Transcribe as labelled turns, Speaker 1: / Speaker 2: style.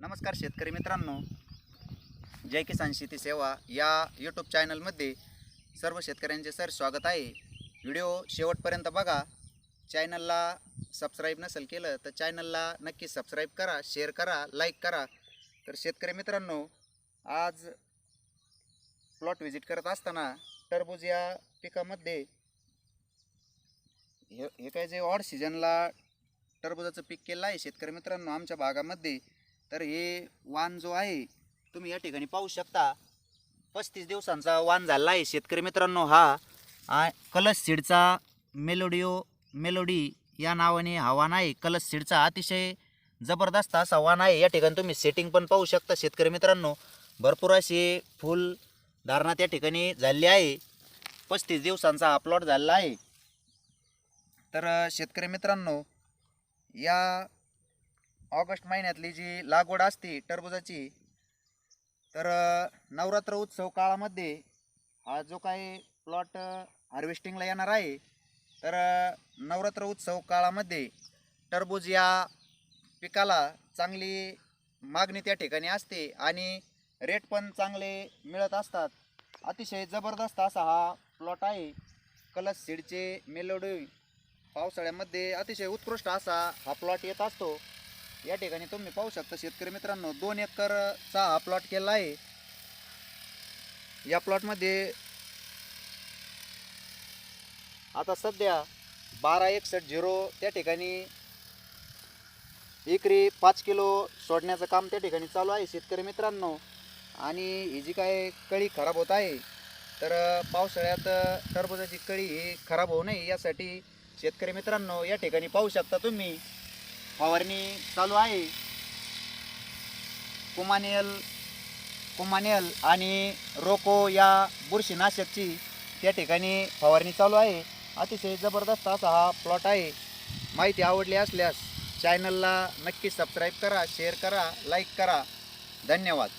Speaker 1: नमस्कार शेतकरी मित्रांनो. जय किसान शेती सेवा या यूट्यूब चॅनलमध्ये सर्व शेतकऱ्यांचे सर स्वागत आहे. व्हिडिओ शेवटपर्यंत बघा. चॅनलला सबस्क्राईब नसेल केलं तर चॅनलला नक्की सबस्क्राईब करा शेअर करा लाईक करा. तर शेतकरी मित्रांनो आज प्लॉट व्हिजिट करत असताना टरबूज या पिकामध्ये हे हे काय जे ऑड सीजनला टरबुजाचं पीक केलं आहे शेतकरी मित्रांनो आमच्या भागामध्ये. तर हे वाण जो आहे तुम्ही या ठिकाणी पाहू शकता. पस्तीस दिवसांचा वाण झाला आहे शेतकरी मित्रांनो हा. कलश सीडचा मेलोडिओ मेलोडी या नावाने हा वाण आहे. कलश सीडचा अतिशय जबरदस्त असा वाण आहे. या ठिकाणी तुम्ही सेटिंग पण पाहू शकता शेतकरी मित्रांनो. भरपूर असे फुल धारणा त्या ठिकाणी झालेली आहे. पस्तीस दिवसांचा हा प्लॉट झालेला आहे. तर शेतकरी मित्रांनो या ऑगस्ट महिन्यातली जी लागवड असते टरबुजाची तर नवरात्र उत्सव काळामध्ये हा जो काही प्लॉट हार्वेस्टिंगला येणार आहे तर नवरात्र उत्सव काळामध्ये टरबूज या पिकाला चांगली मागणी त्या ठिकाणी असते आणि रेट पण चांगले मिळत असतात. अतिशय जबरदस्त असा हा प्लॉट आहे. कलस सीडचे मेलोडी पावसाळ्यामध्ये अतिशय उत्कृष्ट असा हा प्लॉट येत असतो. या ठिकाणी तुम्ही पाहू शकता शेतकरी मित्रांनो दोन एकरचा हा प्लॉट केला आहे. या प्लॉटमध्ये आता सध्या बारा एकसष्ट झिरो त्या ठिकाणी एकरी पाच किलो सोडण्याचं काम त्या ठिकाणी चालू आहे शेतकरी मित्रांनो. आणि ही जी काय कळी खराब होत आहे तर पावसाळ्यात टरबुजाची कळी ही खराब होऊ नये यासाठी शेतकरी मित्रांनो या ठिकाणी पाहू शकता तुम्ही. फवारणी चालू आहे. कुमानेल कुमानेल आणि रोको या बुरशीनाशकची त्या ठिकाणी फवारणी चालू आहे. अतिशय जबरदस्त असा हा प्लॉट आहे. माहिती आवडली असल्यास चॅनलला नक्की सबस्क्राईब करा शेअर करा लाईक करा. धन्यवाद.